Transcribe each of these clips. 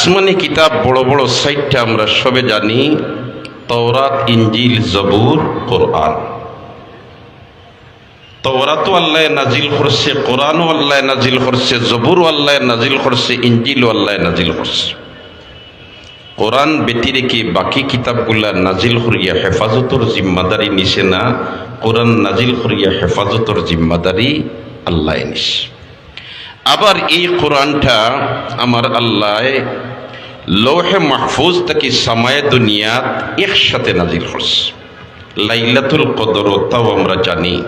আসমানি কিতাব বড় বড় সাইটটা আমরা সবে জানি, তওরাত ইঞ্জিল জবুর, কোরআন। তওরাতও আল্লাহ নাজিল করছে, কোরআনও আল্লাহ নাজিল করছে, জবুরও আল্লাহ নাজিল করছে ইঞ্জিলও আল্লাহ নাজিল করছে। কোরআন ব্যতি রেখে বাকি কিতাবগুলা নাজিল করিয়া হেফাজতর জিম্মাদারি নিছে না, কোরআন নাজিল করিয়া হেফাজতর জিম্মাদারি আল্লাহ নিছে। আবার এই কোরআনটা আমার আল্লাহ লৌহে মাহফুজ থেকে সামায় দুনিয়াত একসাথে নাজিল করছে। লাইলাতুল কদর তাও আমরা জানি।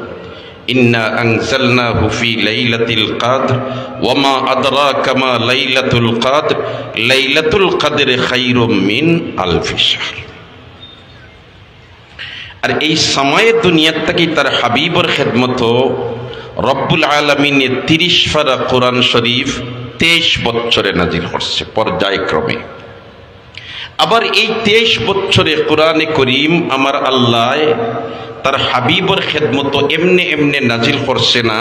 ইন্না আনজালনাহু ফি লাইলাতিল কদর ওয়ামা আদরাকা মা লাইলাতুল কদর আর এই সময়ে দুনিয়ার তার হাবিবর খেদমত, রব্বুল আলমিনে তিরিশ ফারা কোরআন শরীফ তেইশ বছরে নাজিল করছে, পর্যায়ক্রমে। আবার এই তেইশ বছরে কোরআনে করিম আমার আল্লাহ তার হাবিবর খেদমত এমনে এমনে নাজিল করছে না।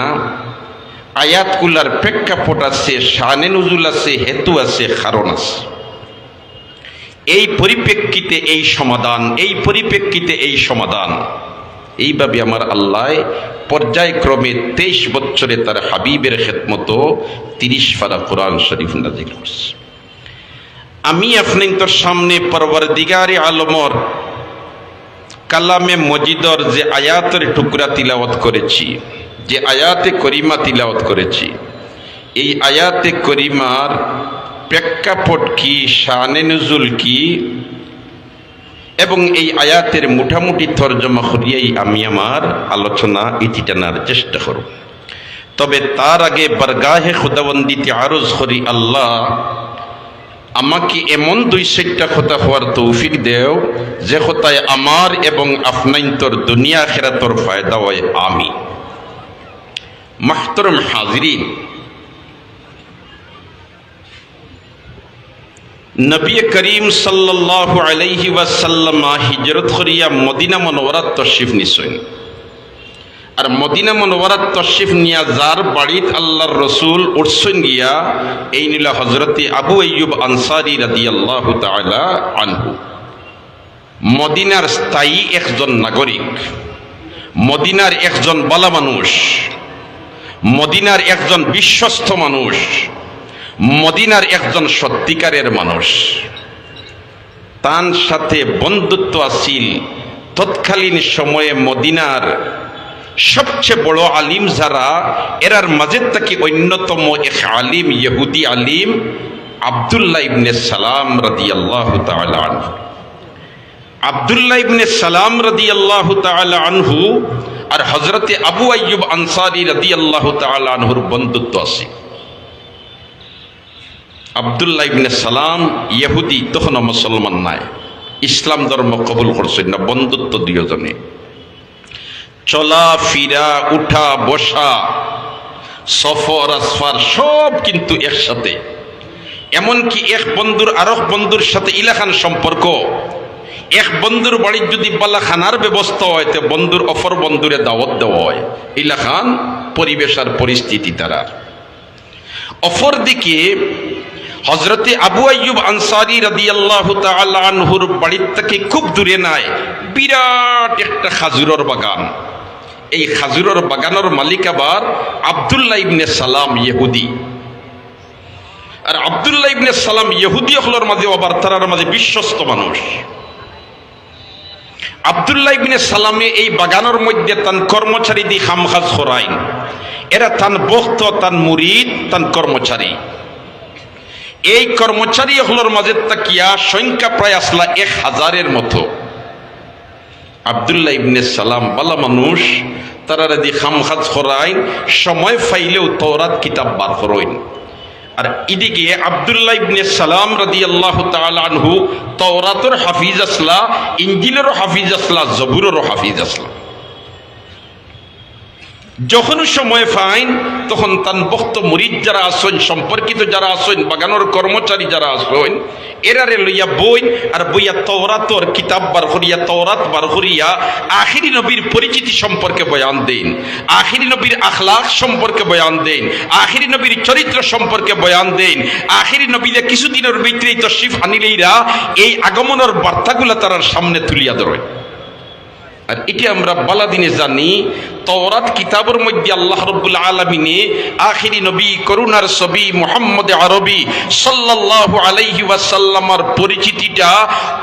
আয়াতগুলার প্রেক্ষাপট আছে, শানে নজুল আছে, হেতু আছে, কারণ আছে। এই পরিপ্রেক্ষিতে এই সমাধান, এই পরিপ্রেক্ষিতে এই সমাধান। এইভাবে আমার আল্লাহ পর্যায়ক্রমে তেইশ বছরে তার হাবিবের খেদমত তিরিশ ফারা কোরআন শরীফ নাজিল করছে। আমি আপনি তোর সামনে পরবর দিগারে আলমর কালামে মজিদর যে আয়াতের টুকরা তিলাওয়াত করেছি, যে আয়াতে করিমা তিলাওয়াত করেছি, এই আয়াতে করিমার প্রেক্ষাপট কি, শানে নজুল কি এবং এই আয়াতের মোটামুটি তর্জমা করিয়াই আমি আমার আলোচনা ইতি টানার চেষ্টা করব। তবে তার আগে বরগাহে খুদাবন্দিতে আরজ করি, আল্লাহ আমাকে এমন দুই চারটা কথা হওয়ার তৌফিক দেও, যে কথায় আমার এবং আফনাইন্তর দুনিয়া খেরাতর ফায়দা হয় আমি মাহতরম হাজরিন নবী করিম সাল্লাল্লাহু আলাইহি ওয়াসাল্লামা হিজরত করিয়া মদিনা মনোবরাত তশরিফ নিছেন। আর মদিনা মনোবরাত তশরিফ নিয়া যার বাড়িত আল্লাহর রসুল উঠছেন গিয়া, এই নিলা হজরতে আবু আইয়ুব আনসারি রাদিয়াল্লাহু তাআলা আনহু। মদিনার স্থায়ী একজন নাগরিক, মদিনার একজন বালা মানুষ, মদিনার একজন বিশ্বস্ত মানুষ মদিনার একজন সত্যিকারের মানুষ। তার সাথে বন্ধুত্ব আসিল তৎকালীন সময়ে মদিনার সবচেয়ে বড় আলিম যারা, এরার মাঝের থেকে অন্যতম এক আলিম, ইহুদি আলিম আবদুল্লাহ ইবনে সালাম রাদি আল্লাহ আনহু। আবদুল্লাহ ইবনে সালাম রাদি আল্লাহ আনহু আর হজরতে আবু আইয়ুব আনসারি রাদি আল্লাহ আনহুর বন্ধুত্ব আছে আবদুল্লাহ ইবনে সালাম ইহুদি, তখনও মুসলমান নাই। ইসলাম ধর্ম কবুল করছেন না, বন্ধুত্ব দুজনে চলা, ফিরা, উঠা, বসা, সফর, আসফার, সব কিন্তু একসাথে। এমনকি এক বন্ধুর, আরেক বন্ধুর সাথে ইলাখান সম্পর্ক। এক বন্ধুর বাড়ির যদি বালা ব্যবস্থা হয়, তো বন্ধুর অফর বন্ধুরে দাওয়াত দেওয়া হয়। ইলাখান পরিবেশ আর পরিস্থিতি তারার। অফর দিকে হজরতে আবু আয়ুব আনসারি রাদিয়াল্লাহ আনহুর বাড়ির থেকে খুব দূরে নাই, বিরাট একটা খাজুরের বাগান। এই খাজুরের বাগানের মালিক আবার আবদুল্লাহ ইবনে সালাম ইহুদি। আর আবদুল্লাহ ইবনে সালাম ইহুদি হলোর মাঝে আবার তারার মাঝে বিশ্বস্ত মানুষ। আবদুল্লাহ ইবনে সালামে এই বাগানের মধ্যে তান কর্মচারী দি খামখাজ করাইন এরা তান বক্ত, তান মুরিদ, তান কর্মচারী। এই কর্মচারী হলোর মাঝে তাকিয়া সংখ্যা প্রায় আসলা এক হাজারের মতো। আবদুল্লাহ ইবনে সালাম বালা মানুষ, তারা যদি খামখাজ করাইন সময় ফাইলেও তৌরাত কিতাব বার করইন আর এদিকে আবদুল্লাহ ইবনে সালাম রাদি আল্লাহ আনহু তৌরাতর হাফিজ আসলা ইঞ্জিলেরও হাফিজ আসলা, জবুরেরও হাফিজ আসলা। যখন সময় পাইন, তখন তান বক্ত মুরিদ যারা আসেন সম্পর্কিত যারা আসেন বাগানোর কর্মচারী যারা আসেন এরারে লইয়া বই আর বইয়া তওরাতর কিতাব বার করিয়া, তওরাত বার করিয়া আখিরি নবীর পরিচিতি সম্পর্কে বয়ান দেন, আখিরি নবীর আখলাক সম্পর্কে বয়ান দেন, আখিরি নবীর চরিত্র সম্পর্কে বয়ান দেন, আখিরি নবীদের কিছুদিনের ভিতরেই তশরিফ আনিলেইরা, এই আগমনের বার্তাগুলা তার সামনে তুলিয়া ধরে। আর এটি আমরা বালাদিনে জানি, তওরাত কিতাবের মধ্যে আল্লাহ রব্বুল আলমিনে আখিরি নবী করুণার ছবি মোহাম্মদ আরবি সাল্লাহ আলাইহি ওয়াসাল্লামার পরিচিতিটা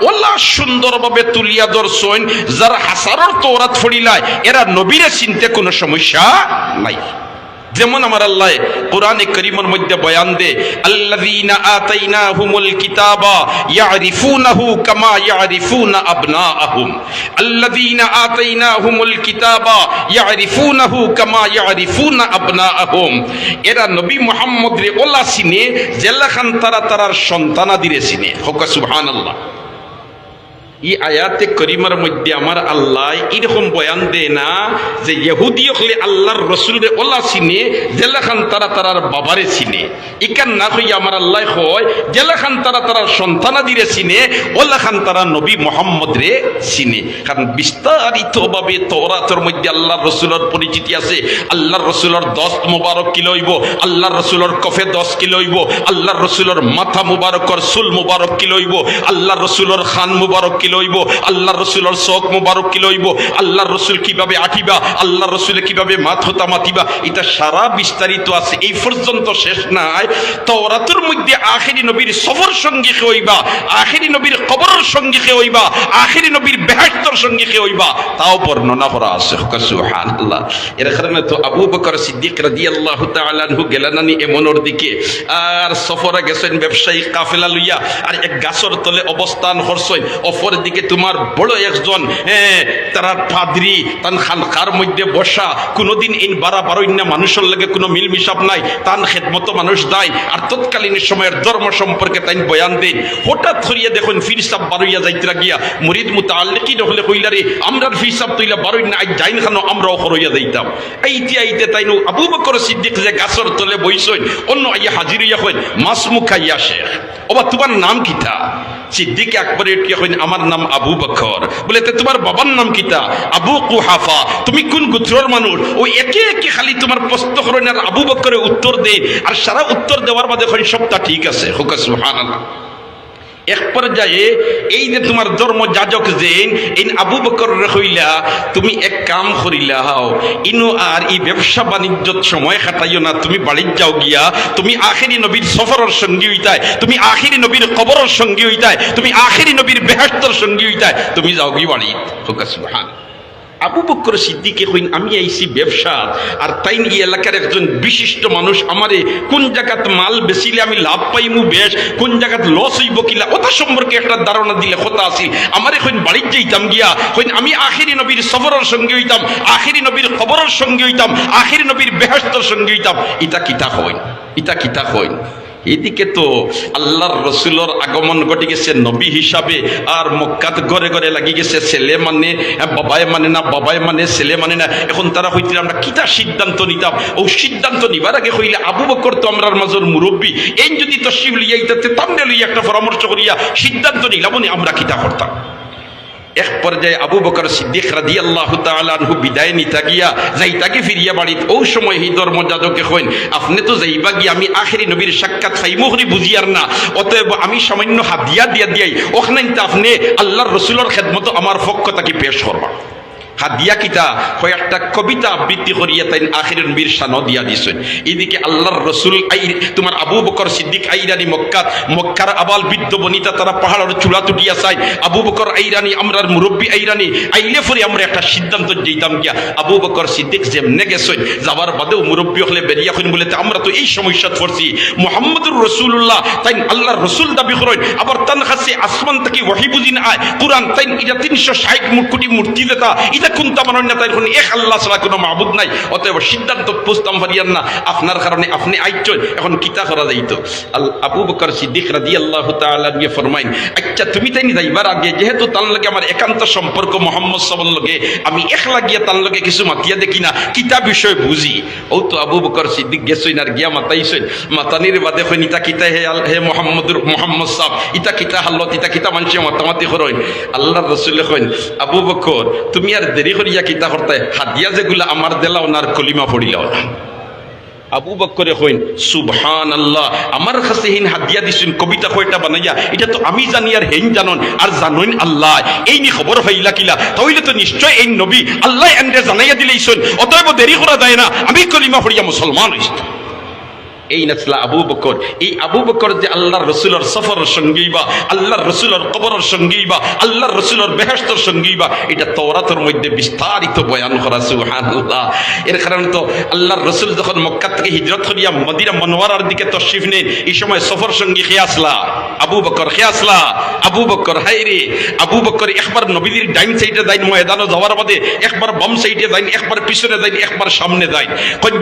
ওলা সুন্দরভাবে তুলিয়া ধরছেন, যারা হাসারর তওরাত ফড়িলায়, এরা নবীরে চিনতে কোনো সমস্যা নাই। যেমন আমার আল্লাহ কোরআনে করিমের মধ্যে বয়ান দে আল্লাযীনা আতাইনাহুমুল কিতাবা ইয়ারিফুনাহু কামা ইয়ারিফুনা আবনাআহুম। আল্লাযীনা আতাইনাহুমুল কিতাবা ইয়ারিফুনাহু কামা ইয়ারিফুনা আবনাআহুম। এরা নবী মুহাম্মদ রে ওলা চিনে, জেলাখান তারা তারার সন্তানাদিরে চিনে। হোক সুবহানাল্লাহ। ই আয়াতে করিমার মধ্যে আমার আল্লাহ এরকম বয়ান দেয় না যে ইহুদি হলে আল্লাহর রসুলের ওলা চিনে, জেলাখান তারা তারার বাবারে চিনে। ইকান না হইয়া আমার আল্লাহ হয় জেলাখান তারা তারার সন্তানাদিরে চিনে ওলা খান তারা নবী মোহাম্মদ রে চিনে। কারণ বিস্তারিত ভাবে তরাতর মধ্যে আল্লাহর রসুলের পরিচিতি আছে। আল্লাহর রসুলের দশ মোবারক কি লইব? আল্লাহর রসুলের কফে দশ কি লইব? আল্লাহর রসুলের মাথা মুবারকর চুল মুবারক কি লইব? আল্লাহর রসুলের খান মুবারক কি লইব? আল্লাহর রসুলের শখ মুবারক কি লইব? আল্লাহর রসুল কীভাবে আঁকিবা? আল্লাহর রসুলে কীভাবে মাত হতা মাতিবা এটা সারা বিস্তারিত আছে। এই পর্যন্ত শেষ নাই। তওরাতের মধ্যে আখেরি নবীর সফর সঙ্গী কে হইবা? আখেরি নবীর কবরের সঙ্গী কে হইবা, আখেরি নবীর বেহাস্তর সঙ্গী কে হইবা, তাও বর্ণনা করা আছে। সুবহানাল্লাহ। এর কারণে তো আবু বকর সিদ্দিক রাদিয়াল্লাহু তাআলা আনহু গেলানানি এমনর দিকে। আর সফরে গেছেন ব্যবসায়ী কাফেলা লইয়া, আর এক গাছর তলে অবস্থান করছেন। অপর দিকে তোমার বড় একজন হ্যাঁ তারা পাদ্রি, তান খানকার মধ্যে বসা। কোনোদিন ইন বারা বারোইন্যা মানুষের লাগে কোনো মিল মিশাপ নাই, তান খেদমত মানুষ দেয়। আর তৎকালীন সময়ের ধর্ম সম্পর্কে তাই বয়ান দেন। হঠাৎ ধরিয়া দেখুন সাপ বারোইয়া যাইতে গিয়া, মুরিদ মুতা আল্লেকি নহলে কইলারে, আমরার ফির সাপ তৈলা বারোইন্যা আজ যাইন খানো আমরাও হরইয়া যাইতাম। এইতে আইতে তাই নো আবু বকর সিদ্দিক যে গাছর তলে বইসইন, অন্য আইয়া হাজির হইয়া কইন মাছ মুখাইয়া শেখ। ওবা তোমার নাম কিতা? সিদ্দিক আকবর কইন, আমার নাম আবু বকর। বলে, তে তোমার বাবার নাম কিতা? আবু কুহাফা। তুমি কোন গোত্রর মানুষ? ওই একে একে খালি তোমার প্রশ্ন করেন আর আবু বকরের উত্তর দে। আর সারা উত্তর দেওয়ার এখন সবটা ঠিক আছে। হুকা, সুবহানাল্লাহ। এক পর্যায়ে এই যে তোমার ধর্ম যাজক জেন, ইন আবু বকর হইলা তুমি এক কাম করিলা, হাও। ইনু আর এই ব্যবসা বাণিজ্যত সময় খাটাইও না, তুমি বাড়ির যাও গিয়া, তুমি আখেরি নবীর সফরের সঙ্গী হইতায় তুমি আখেরি নবীর কবরের সঙ্গী হইতায় তুমি আখেরি নবীর বেহাস্তর সঙ্গী হইতায় তুমি যাও গিয়ে বাড়ি আবু বকর সিদ্দিকে কইন আমি আইছি ব্যবসা। আর তাইন এই এলাকার একজন বিশিষ্ট মানুষ আমারে, কোন জায়গাত মাল বেচিলে আমি লাভ পাইমু বেশ? কোন জায়গাত লস হইব কিলা? ওটা সম্পর্কে একটা ধারণা দিলে কথা আছিল আমারে কইন বাড়ির যাইতাম গিয়া কইন আমি আখেরি নবীর সফরের সঙ্গে হইতাম, আখেরি নবীর খবরের সঙ্গে হইতাম, আখেরি নবীর বেহস্তর সঙ্গে হইতাম। ইটা কিতা হইন? ইটা কিতা হইন? এদিকে তো আল্লাহর রসুলোর আগমন ঘটে গেছে, নবী হিসাবে। আর মক্কাত ঘরে ঘরে লাগি গেছে, ছেলে মানে বাবায় বাবাই মানে না, বাবাই মানে ছেলে মানে না। এখন তারা হইতে আমরা কিতা সিদ্ধান্ত নিতাম? ও সিদ্ধান্ত নিবার আগে হইলে আবু বকর তো আমরার মাজর মুরব্বী। এই যদি তসিব লইয়া ইতাতে, তামনে লইয়া একটা পরামর্শ করিয়া সিদ্ধান্ত নিলাম আমরা কিতা করতাম। এক পর্যায়ে আবু বকর সিদ্দিক রাদি আল্লাহ তালু বিদায় নিতা গিয়া যাইতাকে ফিরিয়া বাড়িত। ও সময় এই ধর্মযাজকে হইন। আপনি তো যাইবা গিয়া আমি আখেরি নবীর সাক্ষাৎ খাইমহরি বুঝিয়ার না। অতএব আমি সামান্য হাদিয়া দিয়া দিয়াই। ওখানে আপনি আল্লাহর রসুলের খেদমতো আমার পক্ষ তাকে পেশ করবা। হাদিয়া কিতা কয়েকটা কবিতা আবৃত্তি করিয়া তাই আখির নবীর শানও দিয়া দিছেন। এদিকে আল্লাহর রসুল আই, তোমার আবু বকর সিদ্দিক আইরানি মক্কাত, মক্কার আবাল বৃদ্ধ বনিতা তারা পাহাড়ের চূড়া তুটিয়া চাই আবু বকর আইরানি, আমরার মুরব্বী আইরানি, আইলে ফরে আমরা একটা সিদ্ধান্ত যেতাম গিয়া, আবু বকর সিদ্দিক যেমনে গেছেন, যাবার বাদেও মুরব্বী হলে বেরিয়া হইন বলে আমরা তো এই সমস্যা পড়ছি। মোহাম্মদুর রসুল্লাহ তাই আল্লাহর রসুল দাবি করেন, আবার তান কাছে আসমান থেকে ওয়াহি বুঝিন আয়, কোরআন তাই এটা তিনশো ষাট কোটি মূর্তি দেতা কুন্ত আমার অন্য তাই এখন এক আল্লাহ ছাড়া কোনো মাহবুদ নাই। অতএব সিদ্ধান্ত পুস্তাম পারিয়ান না। আপনার কারণে আপনি আইচন এখন কিতা করা যাইতো? আবু বকর সিদ্দিক রাদি আল্লাহ তাআলা নিয়ে ফরমাইন আচ্ছা তুমি তাই যাইবার আগে, যেহেতু তার লগে আমার একান্ত সম্পর্ক মোহাম্মদ সাবল লগে, আমি একলা গিয়া তার লগে কিছু মাতিয়া দেখি না, কিতা বিষয় বুঝি? ও তো আবু বকর সিদ্দিক গেছইন আর গিয়া মাতাইছেন। মাতানির বাদে হইন, ইতা কিতা হে হে মোহাম্মদ মোহাম্মদ সাহ, ইতা কিতা হাল্লত, ইতা কিতা মানুষ মাতামাতি করইন আল্লাহ রসুল কইন, আবু বকর, তুমি আর দেরি করিয়া কিতা করতে? হাদিয়া যেগুলা আমার দেলাও না আর কলিমা পড়িলাও না আবু বক্করে কইন সুবহান আল্লাহ আমার কাছে হিন হাদিয়া দিছেন কবিতা কয়টা বানাইয়া। এটা তো আমি জানি আর হেন জানন আর জানইন আল্লাহ। এই নি খবর হইলা কিলা? তাইলে তো নিশ্চয় এই নবী আল্লাহ এন্ডে জানাইয়া দিলেইছেন অতএব দেরি করা যায় না, আমি কলিমা পড়িয়া মুসলমান হইছি এই নাচলা আবু বকর, এই আবু বকর যে আল্লাহর রসুলের সফরের সঙ্গী বা, আল্লাহর রসুলের কবরের সঙ্গী বা, আল্লাহর রসুলের বেহেস্তর সঙ্গী বা, এটা তওরাতের মধ্যে বিস্তারিত বয়ান করা, সুবহানাল্লাহ। এর কারণে তো আল্লাহর রসুল যখন মক্কা থেকে হিজরত করিয়া মদিনা মনোয়ারার দিকে তশরিফ নেন এই সময় সফর সঙ্গী খেয়ে আসলা? আবু বকর খেয়ে আসলা? আবু বকর হাই রে! আবু বকর একবার নবীদের ডাইন সাইডে যাইন ময়দানও যাওয়ার বাদে একবার বাম সাইডে যাইন, একবার পিছনে যাইন, একবার সামনে যাইন।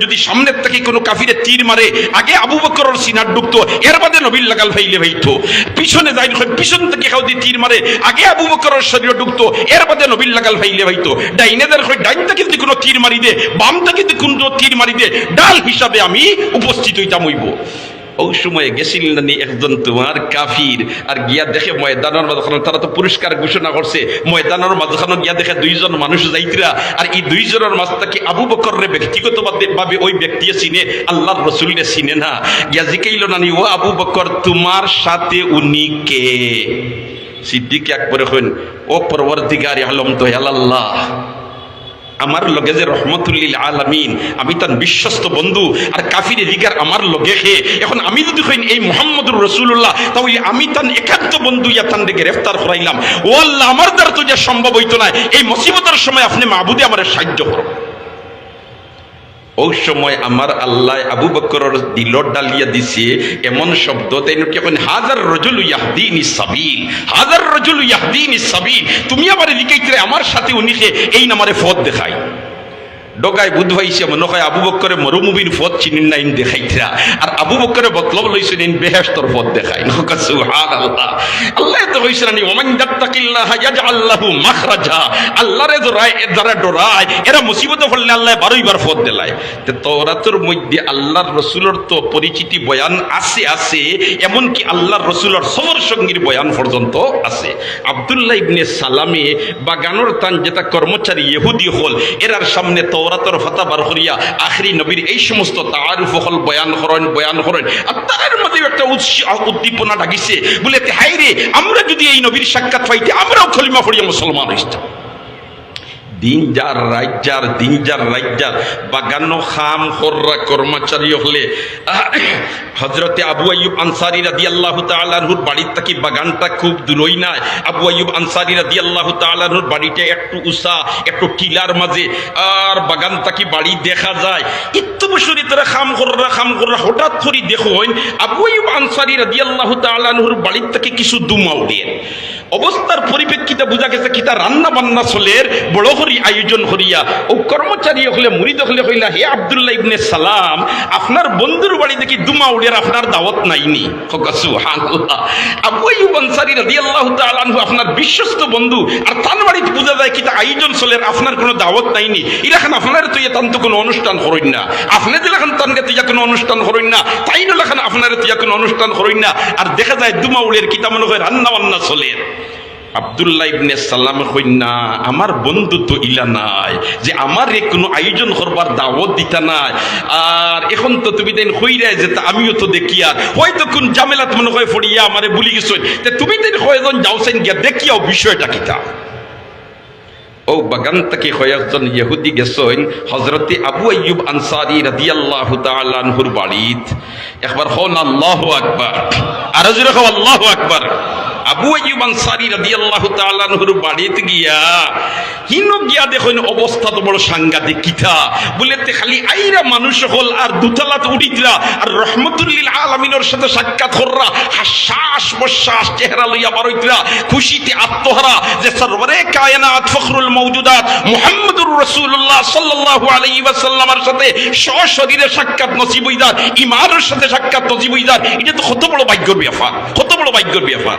যদি সামনের থেকে কোনো কাফিরে তীর মারে আগে আবু বকরের সিনার ডুবত, এর বাদে নবীর লাগাল ফাইলে ভাইতো পিছনে যাই পিছন থেকে কাউদি তীর মারে, আগে আবু বকরের শরীর ডুবত, এর বাদে নবীর লাগাল ফাইলে ভাইতো ডাইনেদের হয় ডাইন থেকে যদি কোনো তীর মারি দে, বাম থেকে যদি কোনো তীর মারি দে, ডাল হিসাবে আমি উপস্থিত হইতাম হইব। ওই সময় গেছিল নানি একজন তোমার কাফির। আর গিয়া দেখে ময়দানের মাঝখানে তারা তো পুরস্কার ঘোষণা করছে। ময়দানের মাঝখানে গিয়া দেখে দুইজন মানুষ যাইতরা। আর এই দুইজনের মাঝ থেকে আবু বকরের ব্যক্তিগত ভাবে ওই ব্যক্তি চিনে, আল্লাহর রসুলরে চিনে না। গিয়া জিকাইল নানি ও আবু বকর, তোমার সাথে উনি কে? সিদ্দিক একবারে হইন ও পরবর্তীকার আলম তো আল্লাহ আমার লগে যে রহমতুল্লিল আলামিন, আমি তার বিশ্বস্ত বন্ধু, আর কাফির এদিকার আমার লগে হে। এখন আমি যদি হইন এই মোহাম্মদুর রসুল্লাহ তাহলে আমি তান একান্ত বন্ধু ইয়া তান গ্রেফতার করাইলাম। ও আল্লাহ, আমার দ্বারা তো যা সম্ভব হইতো না। এই মুসিবতের সময় আপনি মাহবুদে আমার সাহায্য করো। ওই সময় আমার আল্লাহ আবু বকর দিল ডালিয়া দিছে, এমন শব্দ, তাই হাজার রজুল ইয়াহদিন সাবিল, হাজার রজুল ইয়াহদিন সাবিল, তুমি আমার এদিকে আমার সাথে উনিকে এই নামারে ফদ দেখাই ডগায় বুধ হইছে, মনে হয় আবু বক্করে মরুমুবির পথ চিনিন না ইন দেখাইতরা। আর আবু বক্করে বতলব লইছেন ইন বেহেশতর পথ দেখাই নকা সুবহানাল্লাহ। আল্লাহ তো কইছেন নি ওমান যাত্তাকিল্লাহ ইয়াজআল লাহু মাখরাজা। আল্লাহরে এর দ্বারা ডরায়, এরা মুসিবতে পড়লে আল্লাহ বারোই বার পথ দেলায়। তে তওরাতের মধ্যে আল্লাহর রসুলের তো পরিচিতি বয়ান আছে আছে, এমনকি আল্লাহর রসুলের সবর সঙ্গীর বয়ান পর্যন্ত আছে। আব্দুল্লাহ ইবনে সালামে বাগানোর তান যেটা কর্মচারী ইহুদি হল, এরার সামনে তওরাতের ফাতা বার করিয়া আখরি নবীর এই সমস্ত তার হল বয়ান করেন বয়ান করেন। আর তার মধ্যে একটা উৎসাহ উদ্দীপনা ডাকিছে। বলে হাই রে আমরা যদি এই নবীর সাক্ষাৎ পাইতে, আমরাও খলিমা পড়িয়া মুসলমান হইতাম। দিন যার রাজ্যার দিন যার রাজ্যার। বাগানো খাম হররা কর্মচারী হলে। হজরতে আবু আইয়ুব আনসারি রাদি আল্লাহ তালাহুর বাড়ির থাকি বাগানটা খুব দূরই নাই আবু আয়ুব আনসারি রাদি আল্লাহ তালাহুর বাড়িটা একটু উষা একটু টিলার মাঝে। আর বাগান থাকি বাড়ি দেখা যায়। ইত্তু বছরই তারা খাম কররা খাম কররা হঠাৎ করে দেখো আবু আইয়ুব আনসারি রাদি আল্লাহ তালাহুর বাড়ির থেকে কিছু দুমাও দিয়ে অবস্থার পরিপ্রেক্ষিতে বোঝা গেছে কিতা রান্না বান্না চলের বড় করি আয়োজন করিয়া, ও কর্মচারী হলে, মুরিদ হলে কইলা হে আব্দুল্লাহ ইবনে সালাম, আপনার বন্ধুর বাড়ি দেখি দুমা উড়িয়ার আপনার দাওয়াত নাইনি। আবু রাদিয়াল্লাহু তাআলা আপনার বিশ্বস্ত বন্ধু, আর তার বাড়িতে বোঝা যায় কিতা আয়োজন চলের আপনার কোনো দাওয়াত নাইনি। ইলাখান আপনার তো তান তো কোনো অনুষ্ঠান করইন না। আপনি দিলাখান তানকে তো ইয়া কোনো অনুষ্ঠান করইন না। তাই নলাখান আপনার তো ইয়া কোনো অনুষ্ঠান করইন না। আর দেখা যায় দুমা উড়ের কিতা মনে হয় রান্না বান্না চলের। আবদুল্লাহ ইবনে সালাম কইন না আমার বন্ধু তো ইলা নাই, যে আমার এ কোনো আয়োজন করবার দাওয়াত দিতা নাই। আর এখন তো তুমি দেন হইরা যে আমিও তো দেখি আর হয়তো কোন জামেলাত মনে হয় ফড়িয়া আমারে বলি গেছ তে তুমি দেন কয়জন যাওছেন গিয়া দেখিয়াও বিষয়টা কিতা ও বাগান থেকে কয়েকজন ইহুদি গেছেন হজরতে আবু আইয়ুব আনসারি রাদিয়াল্লাহু তাআলা আনহুর বাড়িত। একবার হন আল্লাহু আকবার, আর জোরে কও আল্লাহু আকবার। আবু আইয়ুব আনসারি রাদিয়াল্লাহু তাআলা আনহুর বাড়িতে গিয়া হিন গিয়া দেখুন অবস্থা তো বড় সাংঘাতিক কিতা। বলে তে খালি আইরা মানুষ হল আর দুতলাত উঠিতরা আর রহমতুল্লিল আলামিনের সাথে সাক্ষাৎ কররা হাসাস প্রশ্বাস চেহারা লইয়া বারইতরা খুশিতে আত্মহারা যে সর্বরে কায়নাত ফখরুল মওজুদাত মুহাম্মদুর রাসূলুল্লাহ সাল্লাল্লাহু আলাইহি ওয়াসাল্লামের সাথে সশরীরে সাক্ষাৎ নসিব হইদার ইমানের সাথে সাক্ষাৎ নসিব হইদার। এটা তো কত বড় ভাগ্যের ব্যাপার, কত বড় ভাগ্যের ব্যাপার।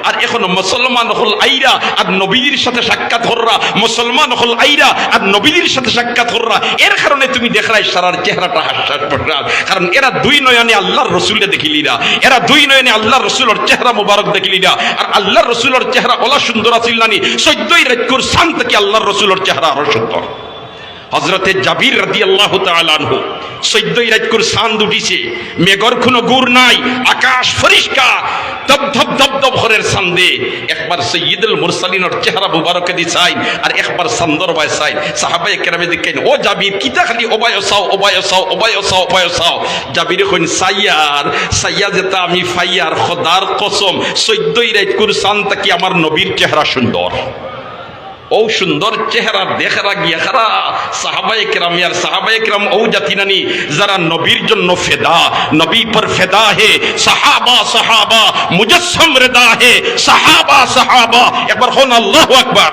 আর এখন মুসলমান হল আইরা আর নবীর সাথে সাক্ষাৎ হররা মুসলমান হল আইরা আর নবীর সাথে সাক্ষাৎ হররা। এর কারণে তুমি দেখলাই সারার চেহারাটা হাস্যাস প্রসাদ কারণ এরা দুই নয়নে আল্লাহর রসুলকে দেখিলিরা। এরা দুই নয়নে আল্লাহর রসুলের চেহারা মুবারক দেখিলিরা। আর আল্লাহর রসুলের চেহারা ওলা সুন্দর আছিল নানি। চৈদ্যই রেকুর শান থেকে আল্লাহর রসুলের চেহারা আরও সুন্দর। হজরতে জাবির রাদি আল্লাহ তালানহু সৈদ্যই রাজকুর সান উঠিছে মেঘর কোনো গুড় নাই, আকাশ মুবারকে দি চাই বাই চাই। আমি তাকি আমার নবীর চেহারা সুন্দর। ও چہرہ دیکھ رہا গিয়া صحابہ সাহাবাই یار ইয়ার সাহাবাই কেরাম ও জাতি ذرا نبیر নবীর জন্য ফেদা নবী পর ফেদা হে صحابہ সাহাবা মুজসম রেদা হে صحابہ সাহাবা। একবার خون اللہ اکبر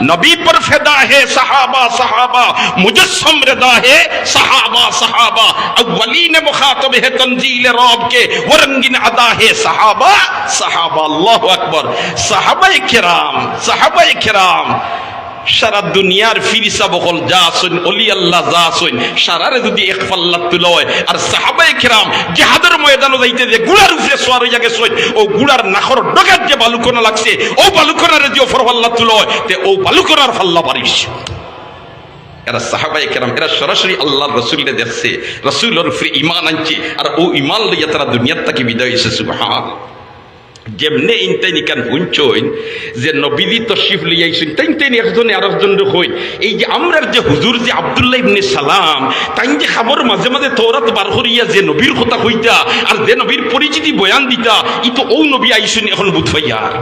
نبی پر فدا ہے صحابہ صحابہ مجسم ردا ہے صحابہ صحابہ اولین مخاطب ہے تنزیل راب کے ورنگن ادا ہے صحابہ صحابہ اللہ اکبر صحابہ اکرام صحابہ اکرام সারা দুনিয়ার ফিরিসা বকল যা আসুন, অলি আল্লাহ যা আসুন, সারারে যদি এক পাল্লা তুলয় আর সাহাবাই খেরাম জেহাদের যাইতে যে গুড়ার উপরে সোয়ার হইয়া গেছে, ও গুড়ার নাখর ডগার যে বালুকোনা লাগছে, ও বালুকোনার যে ওফর পাল্লা তুলয় তে ও বালুকোনার পাল্লা পারিস এরা সাহাবাই কেরাম, এরা সরাসরি আল্লাহর রসুলকে দেখছে, রসুলের উপরে ইমান আনছে, আর ও ইমান লইয়া তারা দুনিয়ার থেকে বিদায় হয়েছে সুবহান যেমনে ইনতাইনি কান হুঞ্চইন যে নবীদি তশরিফ লিয়াইছেন তাইন তাইন একজনে আর একজন হইন এই যে আমরার যে হুজুর যে আবদুল্লাহ ইবনে সালাম তাইন যে খাবার মাঝে মাঝে তোরাত বার করিয়া যে নবীর কথা কইতা আর যে নবীর পরিচিতি বয়ান দিতা ই তো ও নবী আইসুন এখন বুধ হইয়ার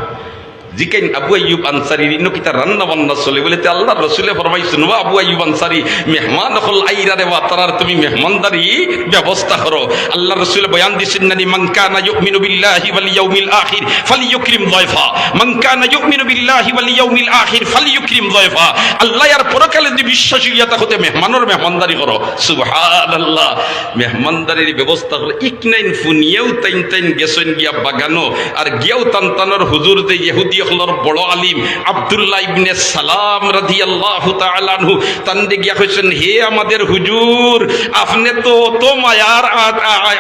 জিকাইন আবু আইয়ুব আনসারি, ইনো কিতা রান্না বান্না চলে বলে তে আল্লাহ রসুলে ফরমাইছেন ও আবু আইয়ুব আনসারি, মেহমান হল আইরা রে তারার তুমি মেহমানদারি ব্যবস্থা করো। আল্লাহ রসুলে বয়ান দিছেন, নানি, মান কানা ইউমিনু বিল্লাহি ওয়াল ইয়াউমিল আখির ফালিয়ুকরিম যায়ফা মান কানা ইউমিনু বিল্লাহি ওয়াল ইয়াউমিল আখির ফালিয়ুকরিম যায়ফা আল্লাহ আর পরকালে যে বিশ্বাসীয়তা হতে মেহমানের মেহমানদারি করো। সুবহানাল্লাহ। মেহমানদারির ব্যবস্থা করো ইকনাইন ফুনিয়েও তাইন তাইন গেছেন গিয়া বাগানো, আর গিয়াও তান্তানোর হুজুর যে ইহুদি হলর বড় আলিম আব্দুল্লাহ ইবনে সালাম রাদিয়াল্লাহু তাআলা আনহু তান্ডে গিয়া কইছেন, হে আমাদের হুজুর, আপনি তো তো মায়ার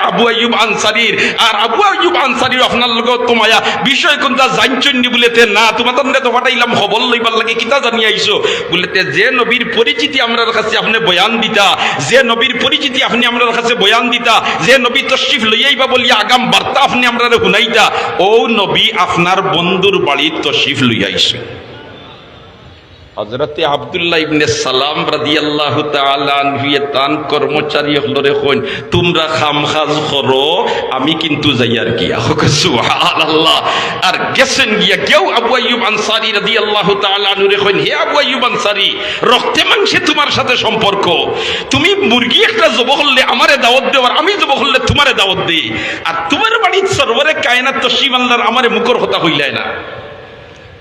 আবু আইয়ুব আনসারীর, আর আবু আইয়ুব আনসারীর আপনার লগে তো মায়া। বিষয় কোনটা জানছেন বলেতে, না তোমার তান্ডে তো পাঠাইলাম, খবর লইবার লাগে, কিতা জানি আইছো বলেতে, যে নবীর পরিচিতি আমরার কাছে আপনি বয়ান দিতা, যে নবীর পরিচিতি আপনি আমরার কাছে বয়ান দিতা, যে নবী তশরিফ লইয়াইবা বলিয়া আগাম বার্তা আপনি আমরা শুনাইতা, ও নবী, আপনার বন্ধুর বাড়ি তশরিফ লইয়াইছে হজরতে আব্দুল্লাহ ইবনে সালাম তান কর্মচারী হলরে কইন, তোমরা করো, আমি কিন্তু যাই আর আর গেছেন গিয়া কেউ আবু কইন, হে আবু রক্তে মাংসে তোমার সাথে সম্পর্ক। তুমি মুরগি একটা জব করলে আমারে দাওয়াত দেওয়ার আমি জব করলে তোমারে দাওয়াত দেই। আর তোমার বাড়ির সর্বরে কায়নাত তসিম আল্লাহর আমারে মুখর কথা হইলাই না।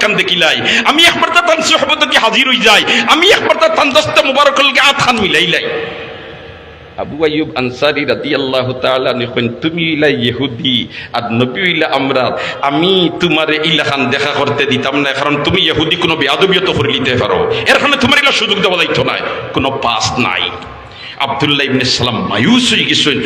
কান দেখিলাই আমি একবার তান সোহবত কি হাজির হই যাই আমি একবার তান মিলাইলাই আবু আইয়ুব আনসারি রাদি আল্লাহ তালেন তুমি ইলা ইহুদি আর নবী ইলা আমরা আমি তোমার ইলাখান দেখা করতে দিতাম না কারণ তুমি ইহুদি কোনো বেয়াদবিয়ত করে নিতে পারো এর কারণে তোমার ইলা সুযোগ দেওয়া দায়িত্ব নাই। কোনো পাস নাই। আবদুল্লাহ ইবনে সালাম মায়ুস হয়ে গেছেন।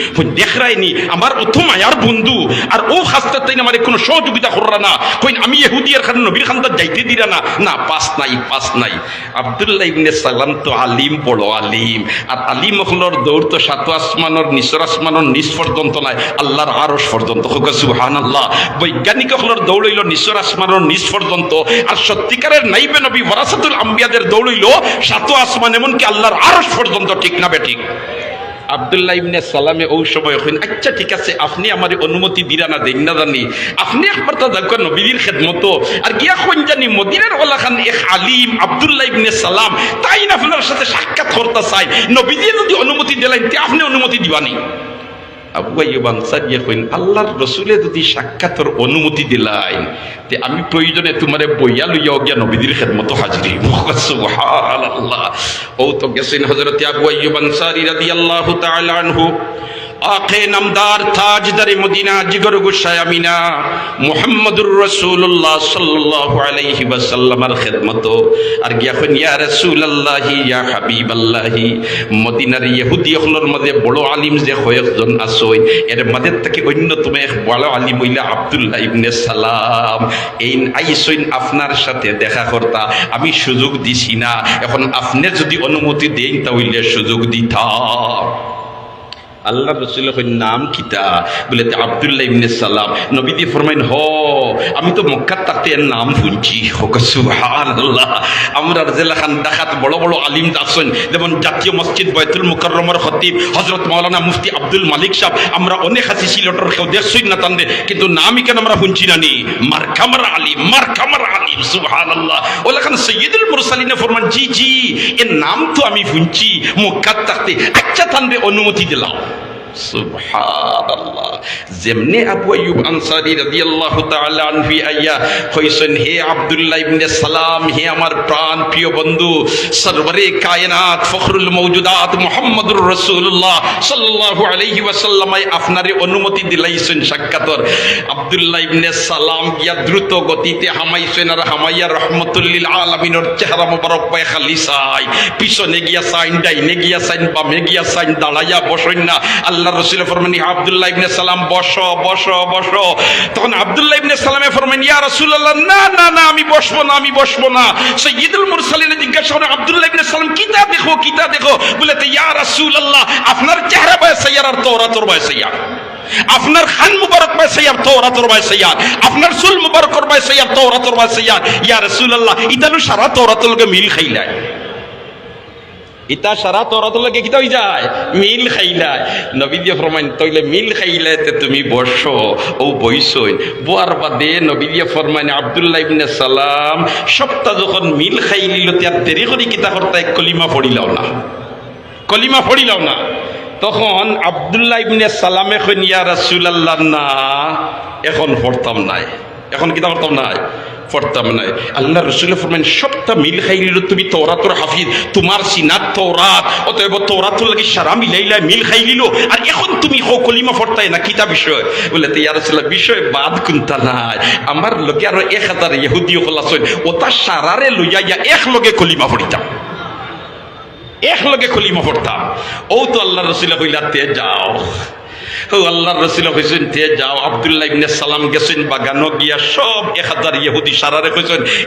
দেখরাইনি আমার অত মায়ার বন্ধু। আর ও হাসতে তাই আমার কোনো সহযোগিতা কররা না। কই আমি ইহুদি এর কারণে নবীর খান যাইতে দিরা না। না, পাস নাই পাস নাই। আবদুল্লাহ ইবনে সালাম তো আলিম, বড় আলিম। আর আলিম হলর দৌড় তো সাত আসমানর, নিচর আসমানর, নিচ পর্যন্ত নাই। আল্লাহর আরস পর্যন্ত হোক সুহান আল্লাহ বৈজ্ঞানিক হলর দৌড়ইল নিচর আসমানর, নিচ পর্যন্ত। আর সত্যিকারের নাইবে নবী, ওয়ারাসাতুল আম্বিয়াদের দৌড়ইল সাত আসমান, এমনকি আল্লাহর আরস পর্যন্ত ঠিক না বেঠিক আবদুল্লাহ ইবনে সালামে ওই সময় হইন আচ্ছা ঠিক আছে, আপনি আমার অনুমতি দিরা না, দেন না, জানি। আপনি একবার তো দেখো নবীর খেদমত। আর গিয়া কোন জানি, মদিনার ওলা খান এক আলিম আবদুল্লাহ ইবনে সালাম, তাই না আপনার সাথে সাক্ষাৎ করতে চাই নবী দিয়ে যদি অনুমতি দিলেন আপনি অনুমতি দিবানি আবু আইয়ুব আনসারি কইন আল্লাহর রসুলে যদি সাক্ষাতের অনুমতি দিলাই, তে আমি প্রয়োজনে তোমারে বইয়া লইয়া গিয়া নবীদের খেদমত হাজিরি সুবহানাল্লাহ। ও তো গেছেন হজরত আবু আইয়ুব আনসারি রাদিয়াল্লাহু তাআলা আনহু। আখে নামদার তাজদারে মদিনা জিগর গুসায় আমিনা মুহাম্মদুর রাসূলুল্লাহ সাল্লাল্লাহু আলাইহি ওয়াসাল্লামের খেদমত। আর গিয়া কইন, ইয়া রাসূলুল্লাহি, ইয়া হাবিবাল্লাহি। মদিনার ইহুদি হলর মধ্যে বড় আলিম যে কয়েকজন আসই এর মধ্যে থেকে অন্যতম এক বড় আলিম হইলা আব্দুল্লাহ ইবনে সালাম। এই আইসইন আপনার সাথে দেখা করতা, আমি সুযোগ দিছি না। এখন আপনি যদি অনুমতি দেন তাহলে সুযোগ দিতাম। আল্লাহ রসুল নাম কিতা? বলে আবদুল্লাহ ইবনে সালাম। নবী দিয়ে ফরমাইন, হ, আমি তো মক্কার তাতে নাম শুনছি। সুবহানাল্লাহ। আমরা খান দেখাত বড় বড় আলিম আছেন। যেমন জাতীয় মসজিদ বয়তুল মুকাররমের খতিব হজরত মাওলানা মুফতি আব্দুল মালিক সাহেব। আমরা অনেক হাসি সিলটর কেউ দেখছই না তান্দে, কিন্তু নামই কেন আমরা শুনছি না নি? মার কামার আলিম, মার কামার আলিম, সুবহানাল্লাহ। ওলা খান সৈয়দুল মুরসালিনে ফরমান, জি জি, এর নাম তো আমি শুনছি, মক্কার তাতে। আচ্ছা তান্দে অনুমতি দিলাম। যেমনে আবু আইয়ুব আনসারী রাদিয়াল্লাহু তাআলা আনহু আইয়া কইছেন, হে আব্দুল্লাহ ইবনে সালাম, হে আমার প্রাণ প্রিয় বন্ধু, সরওয়ারে কায়নাত ফখরুল মওজুদাত মুহাম্মদুর রাসূলুল্লাহ সাল্লাল্লাহু আলাইহি ওয়াসাল্লাম আপনারে অনুমতি দিলাইছেন সাক্ষাতর আব্দুল্লাহ ইবনে সালাম গিয়া দ্রুত গতিতে হামাইছেন আর হামাইয়া রহমতুল্লিল আলামিনের চেহারা মোবারক পায় খালি চাই। পিছনে গিয়া সাইন, ডাইনে গিয়া সাইন, বামে গিয়া সাইন, দাঁড়াইয়া বসেন না। আল্লাহ রসুল ফরমানি, আব্দুল্লাহ ইবনে সালাম, বসো বসো বসো। তখন আব্দুল্লাহ ইবনে সালামে ফরমান, ইয়া রাসূলুল্লাহ, না না না, আমি বসবো না, আমি বসবো না। সাইয়্যিদুল মুরসালিন জিজ্ঞাসা করে আব্দুল্লাহ ইবনে সালাম কিতা দেখো কিতা দেখো? বলে, তো, ইয়া রাসূলুল্লাহ, আপনার চেহারা বয় সাইয়ার আর তওরাতর বয় সাইয়ার আপনার খান মুবারক বাই সাইয়ার তওরাতর বাই সাইয়ার আপনার চুল মুবারকর বাই সাইয়ার তওরাতর বাই সাইয়ার ইয়া রাসূলুল্লাহ ইতানো সারা তওরাতর লগে মিল খাইলাই ইতা সারা তরাত লাগে কিতা যায়? মিল খাইলায় নবী দিয়ে ফরমাইন তইলে মিল খাইলে তে তুমি বসো, ও বইসই বোয়ার বাদে নবী দিয়ে ফরমাইন, আব্দুল্লাহ ইবনে সালাম, সপ্তাহ যখন মিল খাইলিল তিয়ার দেরি করি কিতা করতে কলিমা পড়িলাও না। কলিমা পড়িলাও না। তখন আব্দুল্লাহ ইবনে সালামে কইন, ইয়া রাসূলুল্লাহ, না, এখন পড়তাম নাই। এখন কিতা করতাম নাই? পড়তাম নাই। আল্লাহ রসুল ফরমান সবটা মিল খাইলিল তুমি তৌরাতর হাফিজ, তোমার সিনাত তৌরাত অতএব তৌরাতুর লাগি সারা মিলাইলা মিল খাইলিল আর এখন তুমি হো কলিমা পড়তাই না কিতা বিষয়? বলে, তো ইয়া রাসূলুল্লাহ, বিষয় বাদ কুনতা নাই? আমার লগে আর এক হাজার ইহুদি হল আছে। ওটা সারারে লইয়া ইয়া এক লগে কলিমা পড়িতাম এক লগে কলিমা পড়তাম ও তো আল্লাহ রসুল্লাহ কইলা তে যাও। রসুল হয়েছেন যাও আব্দুল্লাহ ইবনে সালাম গেছেন গিয়া সব এক হাজার ইহুদি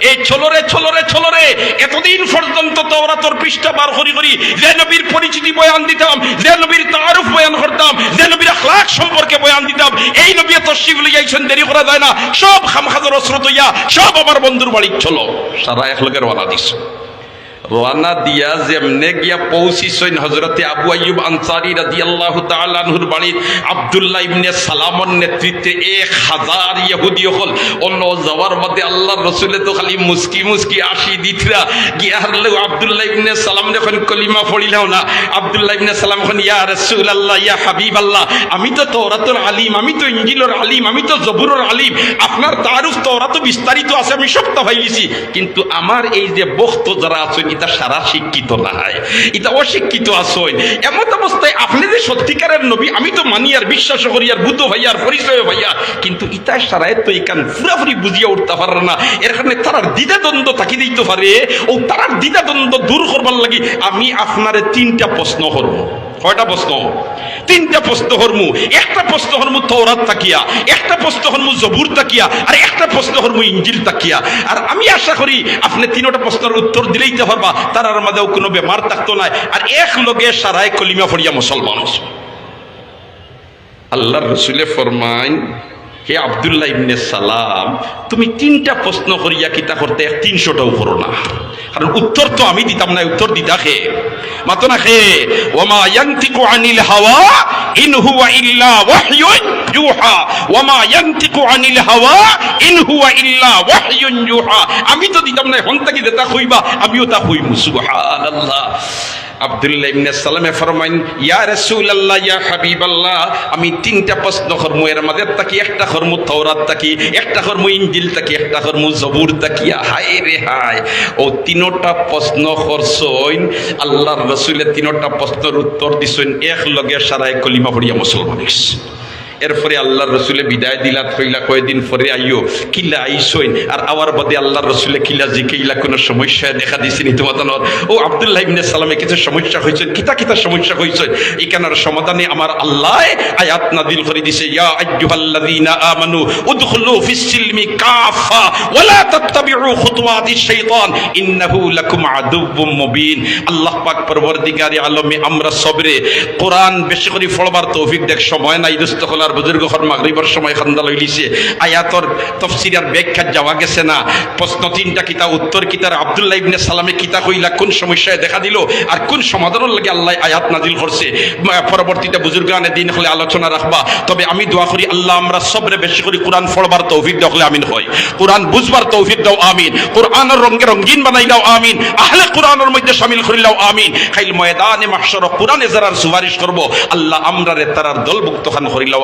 এই ছলরে ছলরে ছলরে, এতদিন পর্যন্ত তোরা তোর পৃষ্ঠা বার করি করি যে নবীর পরিচিতি বয়ান দিতাম, যে নবীর তারুফ বয়ান করতাম, যে নবীর আখলাক সম্পর্কে বয়ান দিতাম, এই নবী তশরিফ লইয়াইছেন দেরি করা যায় না। সব খামখাজর অস্রত ইয়া সব আমার বন্ধুর বাড়ি চলো সারা এক লোকের ওয়ালা দিস রওয়ানা দিয়া যেমনে গিয়া পৌঁছিছেন হজরতে আবু আইয়ুব আনসারি রাদিয়াল্লাহু তাআলা আনহুর বাড়ির আব্দুল্লাহ ইবনে সালামর নেতৃত্বে এক হাজার ইহুদি হল। অন্য যাওয়ার মধ্যে আল্লাহর রসুলে তো খালি মুস্কি মুস্কি আসি দিতরা। গিয়া হারলে আব্দুল্লাহ ইবনে সালাম যখন কলিমা পড়িলাও না। আব্দুল্লাহ ইবনে সালাম এখন, ইয়া রাসূলুল্লাহ, ইয়া হাবিবাল্লাহ, আমি তো তওরাতুল আলিম, আমি তো ইনজিলের আলিম, আমি তো জবুরের আলিম। আপনার তারুফ তওরাত বিস্তারিত আছে, আমি সবটা ভাইলিছি কিন্তু আমার এই যে বক্ত যারা আছেন ইতা সারা শিক্ষিত নাই ইতা অশিক্ষিত আসই এমন অবস্থায় আপনি যে সত্যিকারের নবী, আমি তো মানি আর বিশ্বাস করি আর বুদ্ধ ভাইয়া আর পরিচয় ভাইয়া কিন্তু ইতা সারায় তো এখান পুরাপুরি বুঝিয়া উঠতে পারে না। এর কারণে তারার দ্বিধাদ্বন্দ্ব থাকি দিতে পারে। ও তারার দ্বিধাদ্বন্দ্ব দূর করবার লাগে আমি আপনারে তিনটা প্রশ্ন করব। কয়টা প্রশ্ন? তিনটা প্রশ্ন হরমু, একটা প্রশ্ন হরমু তৌরাত তাকিয়া, একটা প্রশ্ন হরমু জবুর তাকিয়া, আর একটা প্রশ্ন হরমু ইঞ্জিল তাকিয়া। আর আমি আশা করি আপনি তিনটা প্রশ্নের উত্তর দিলেই তো পারবা তার আর মাঝেও কোনো বেমার থাকতো না আর এক লগে সারায় কলিমা ফরিয়া মুসলমান হইছে। আল্লাহর রসুলে ফরমাইন, হে আবদুল্লাহ ইবনে সালাম, তুমি তিনটা প্রশ্ন করিয়া কিতা করতে তিনশোটাও করো না। কারণ উত্তর তো আমি দিতাম না উত্তর দিতা খে মাতো না খে ওমা ইয়ান্তিকু আনিল হাওয়া ইন হুয়া ইল্লা ওয়াহয়ুন ইউহা। ওমা ইয়ান্তিকু আনিল হাওয়া ইন হুয়া ইল্লা ওয়াহয়ুন ইউহা। আমি তো দিতাম না হন তাকি দেতা কইবা আমিও তা কইমু সুবহানাল্লাহ। আব্দুল্লাহ ইবনে সালামে ফরমাইন, ইয়া রাসূলুল্লাহ, ইয়া হাবিবাল্লাহ, আমি তিনটা প্রশ্ন করমু, এর মধ্যে তাকি একটা করমু তাওরাত তাকি একটা করমু ইনজিল তাকি একটা করমু জবুর তাকি হায় রে হায়, ও তিনটা প্রশ্ন করছইন, আল্লাহর রাসূলের তিনটা প্রশ্নের উত্তর দিছইন, এক লগে সারায় কলিমা পড়িয়া মুসলমান হইছে এরপরে আল্লাহর রসুলে বিদায় দিলা, থইলা কয়েকদিন পরে আইও কিল্লা আইসইন, আর আওয়ার বাদে আল্লাহর রসুলে কিল্লা জিকেইলা, কোনো সমস্যা দেখা দিছেনি তোমাদের ও আব্দুল্লাহ ইবনে সালামে কিছু সমস্যা হয়েছে কিতা কিতা সমস্যা হয়েছে এখানের সমাধানে আমার আল্লাহ আয়াত নাদিল করে দিছে, ইয়া আমানু উদখুলু ফিস সিলমি কাফা ওয়ালা তাত্তাবিউ খুতুওয়াতিশ শাইতান, ইন্নাহু লাকুম মুবিন। আল্লাহ পাক পরবর্তীকারী আলমে আমরা সবরে কোরআন বেশি করে ফলবার তৌফিক দেখ, সময় নাই দুস্থ হলার বুজুর্গ মাগরিবর সময় খান্দা লইলিছে। আয়াতর তফসিরার ব্যাখ্যা যাওয়া গেছে না। প্রশ্ন তিনটা কিতা উত্তর কিতার আব্দুল্লাহ ইবনে সালামে কিতা কইলা কোন সমস্যায় দেখা দিল আর কোন সমাধানের লাগে আল্লাহ আয়াত নাজিল করছে? পরবর্তীতে বুজুর্গানে দিন হলে আলোচনা রাখবা। তবে আমি দোয়া করি আল্লাহ আমরা সবরে বেশি করে কোরআন ফলবার তৌফিক দেখলে আমিন হয়। কোরআন বুঝবার তৌফিক দাও, আমিন। কোরআনের রঙে রঙিন বানাই দাও, আমিন। আহলে কোরআনের মধ্যে শামিল করিলাও আমিন। খাইল ময়দানে মাহশর কোরআনে যারার সুপারিশ করব, আল্লাহ আমরা রে তারার দলভুক্ত খান করিলাও